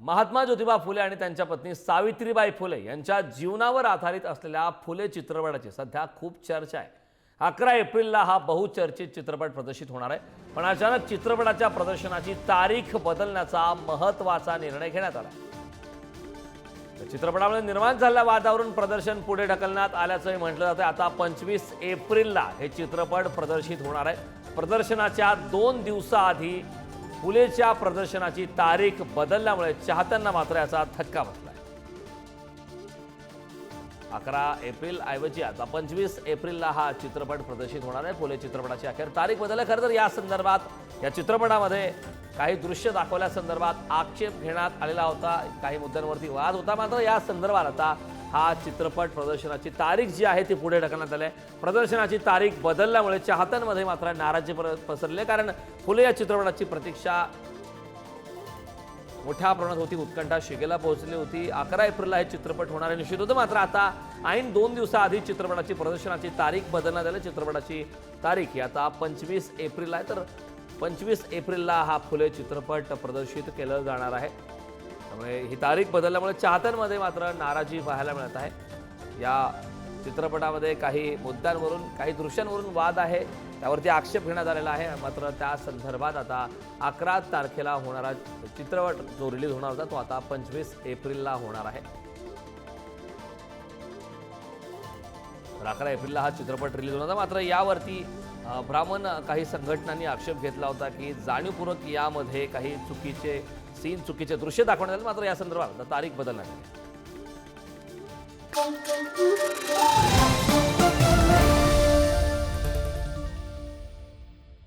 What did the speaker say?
महात्मा ज्योतिबा फुले आणि त्यांच्या पत्नी सावित्रीबाई फुले यांच्या जीवनावर आधारित असलेल्या फुले चित्रपटाची सध्या खूप चर्चा आहे. अकरा एप्रिलला हा बहुचर्चित चित्रपट प्रदर्शित होणार आहे. पण अचानक चित्रपटाच्या प्रदर्शनाची तारीख बदलण्याचा महत्त्वाचा निर्णय घेण्यात आला. चित्रपटामुळे निर्माण झालेल्या वादावरून प्रदर्शन पुढे ढकलण्यात आल्याचंही म्हटलं जातं आता पंचवीस एप्रिलला हे चित्रपट प्रदर्शित होणार आहे. प्रदर्शनाच्या दोन दिवसाआधी फुलेच्या प्रदर्शनाची तारीख बदलल्यामुळे चाहत्यांना मात्र याचा धक्का बसला अकरा एप्रिल ऐवजी आता पंचवीस एप्रिलला हा चित्रपट प्रदर्शित होणार आहे. फुले चित्रपटाची अखेर तारीख बदल खरं तर या संदर्भात या चित्रपटामध्ये काही दृश्य दाखवल्या संदर्भात आक्षेप घेण्यात आलेला होता. काही मुद्द्यांवरती वाद होता. मात्र या संदर्भात आता हा चित्रपट प्रदर्शनाची तारीख जी आहे ती पुढे ढकलण्यात आली आहे. प्रदर्शनाची तारीख बदलल्यामुळे चाहत्यांमध्ये मात्र नाराजी पसरले पसरली कारण फुले या चित्रपटाची प्रतीक्षा मोठ्या प्रमाणात होती. उत्कंठा शिगेला पोहोचली होती. अकरा एप्रिलला हे चित्रपट होणार आहे. निश्चित होतं. मात्र आता ऐन दोन दिवसाआधी चित्रपटाची प्रदर्शनाची तारीख बदलण्यात आली. चित्रपटाची तारीख ही आता पंचवीस एप्रिल आहे. तर पंचवीस एप्रिलला हा फुले चित्रपट प्रदर्शित केलं जाणार आहे. त्यामुळे ही तारीख बदलल्यामुळे चाहत्यांमध्ये मात्र नाराजी पाहायला मिळत आहे. या चित्रपटामध्ये काही मुद्द्यांवरून काही दृश्यांवरून वाद आहे. त्यावरती आक्षेप घेण्यात आलेला आहे. मात्र त्या संदर्भात आता अकरा तारखेला होणारा चित्रपट जो रिलीज होणार होता तो आता पंचवीस एप्रिलला होणार आहे. तर अकरा एप्रिलला हा चित्रपट रिलीज होणार मात्र यावरती ब्राह्मण काही संघटनांनी आक्षेप घेतला होता की जाणीवपूर्वक यामध्ये काही चुकीचे सीन चुकीचे दृश्य दाखवण्यात आले. मात्र या संदर्भात तारीख बदलण्यात आली